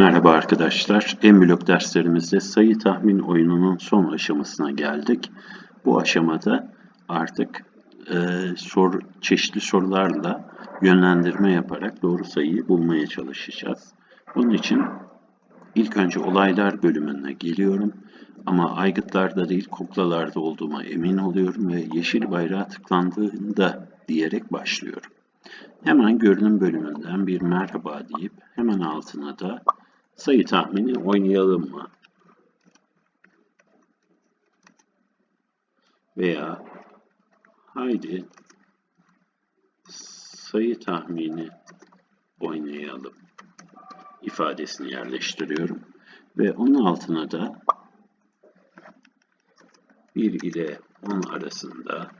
Merhaba arkadaşlar. En blok derslerimizde sayı tahmin oyununun son aşamasına geldik. Bu aşamada artık e, sor, çeşitli sorularla yönlendirme yaparak doğru sayıyı bulmaya çalışacağız. Bunun için ilk önce olaylar bölümüne geliyorum. Ama aygıtlarda değil kuklalarda olduğuma emin oluyorum ve yeşil bayrağı tıklandığında diyerek başlıyorum. Hemen görünüm bölümünden bir merhaba deyip hemen altına da sayı tahmini oynayalım mı? Veya haydi sayı tahmini oynayalım ifadesini yerleştiriyorum. Ve onun altına da 1 ile 10 arasında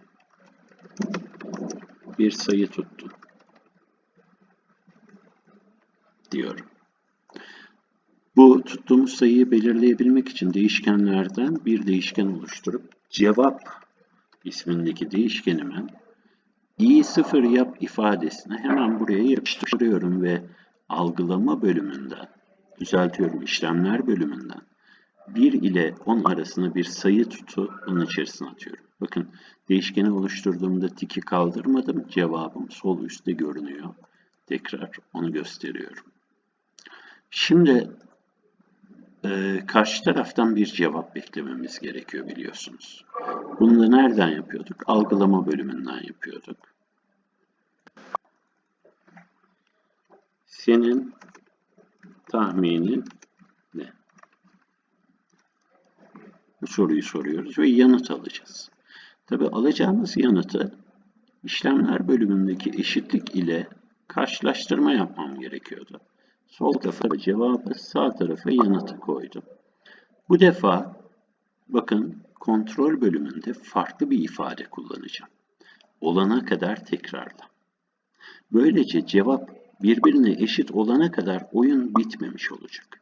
bir sayı tuttum diyorum. Bu tuttuğumuz sayıyı belirleyebilmek için değişkenlerden bir değişken oluşturup cevap ismindeki değişkenimin i sıfır yap ifadesini hemen buraya yapıştırıyorum ve algılama bölümünden, düzeltiyorum işlemler bölümünden 1 ile 10 arasında bir sayı tutu onun içerisine atıyorum. Bakın değişkeni oluşturduğumda tiki kaldırmadım. Cevabım sol üstte görünüyor. Tekrar onu gösteriyorum. Şimdi e, karşı taraftan bir cevap beklememiz gerekiyor biliyorsunuz. Bunu da nereden yapıyorduk? Algılama bölümünden yapıyorduk. Senin tahminin ne? Bu soruyu soruyoruz ve yanıt alacağız. Tabi alacağımız yanıtı işlemler bölümündeki eşitlik ile karşılaştırma yapmam gerekiyordu. Sol tarafa cevabı, sağ tarafa yanıtı koydum. Bu defa bakın kontrol bölümünde farklı bir ifade kullanacağım. Olana kadar tekrarla. Böylece cevap birbirine eşit olana kadar oyun bitmemiş olacak.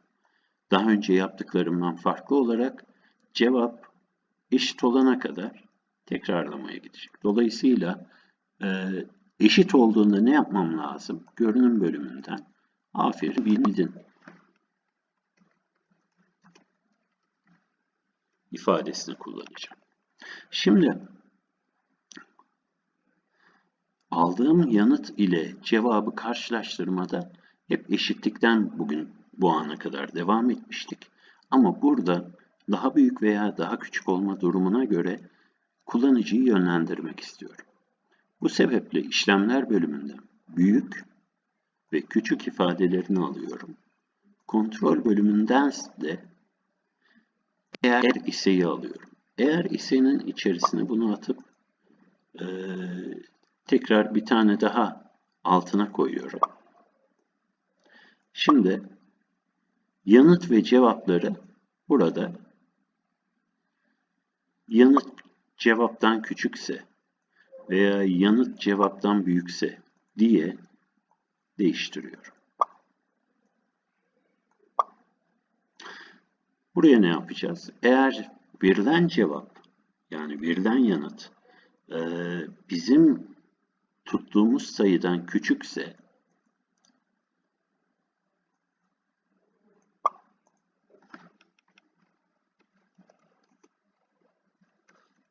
Daha önce yaptıklarımdan farklı olarak cevap eşit olana kadar tekrarlamaya gidecek. Dolayısıyla eşit olduğunda ne yapmam lazım? Görünüm bölümünden Aferin bildin. ifadesini kullanacağım. Şimdi aldığım yanıt ile cevabı karşılaştırmada hep eşitlikten bugün bu ana kadar devam etmiştik. Ama burada daha büyük veya daha küçük olma durumuna göre kullanıcıyı yönlendirmek istiyorum. Bu sebeple işlemler bölümünde büyük ve küçük ifadelerini alıyorum. Kontrol bölümünden de eğer iseyi alıyorum. Eğer isenin içerisine bunu atıp e, tekrar bir tane daha altına koyuyorum. Şimdi yanıt ve cevapları burada yanıt cevaptan küçükse veya yanıt cevaptan büyükse diye değiştiriyorum. Buraya ne yapacağız? Eğer verilen cevap yani verilen yanıt e, bizim tuttuğumuz sayıdan küçükse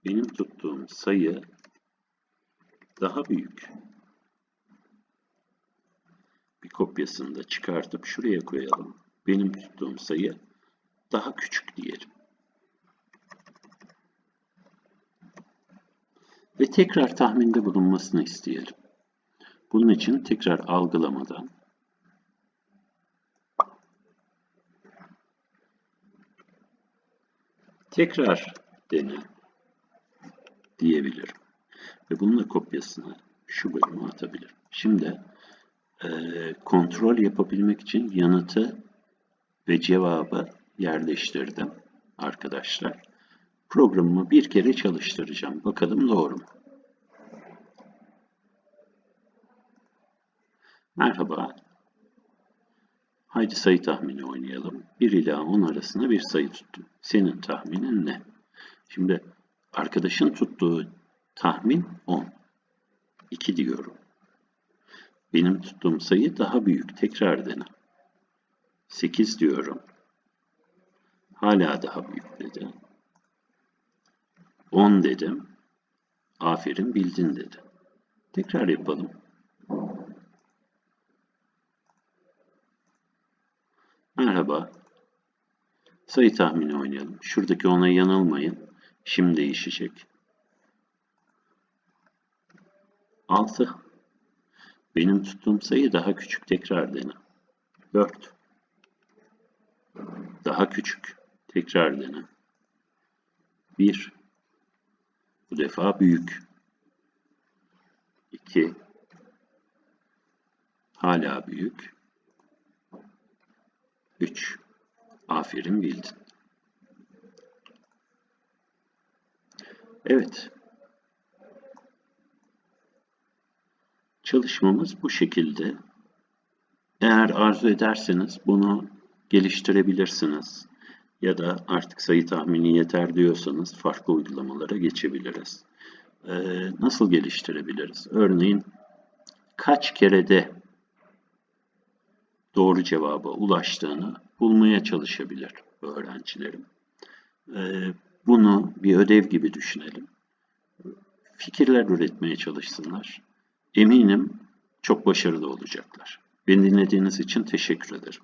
benim tuttuğum sayı daha büyük bir kopyasını da çıkartıp şuraya koyalım. Benim tuttuğum sayı daha küçük diyelim. Ve tekrar tahminde bulunmasını isteyelim. Bunun için tekrar algılamadan tekrar dene diyebilirim. Ve bunun da kopyasını şu bölüme atabilirim. Şimdi e, kontrol yapabilmek için yanıtı ve cevabı yerleştirdim arkadaşlar. Programımı bir kere çalıştıracağım. Bakalım doğru mu? Merhaba. Haydi sayı tahmini oynayalım. 1 ila 10 arasında bir sayı tuttum. Senin tahminin ne? Şimdi arkadaşın tuttuğu tahmin 10. 2 diyorum. Benim tuttuğum sayı daha büyük. Tekrar dene. 8 diyorum. Hala daha büyük dedi. 10 dedim. Aferin bildin dedi. Tekrar yapalım. Merhaba. Sayı tahmini oynayalım. Şuradaki ona yanılmayın. Şimdi değişecek. 6. Benim tuttuğum sayı daha küçük. Tekrar dene. 4. Daha küçük. Tekrar dene. 1. Bu defa büyük. 2. Hala büyük. 3. Aferin bildin. Evet. Çalışmamız bu şekilde. Eğer arzu ederseniz bunu geliştirebilirsiniz. Ya da artık sayı tahmini yeter diyorsanız farklı uygulamalara geçebiliriz. Ee, nasıl geliştirebiliriz? Örneğin kaç kerede doğru cevaba ulaştığını bulmaya çalışabilir öğrencilerim. Ee, bunu bir ödev gibi düşünelim. Fikirler üretmeye çalışsınlar. Eminim çok başarılı olacaklar. Beni dinlediğiniz için teşekkür ederim.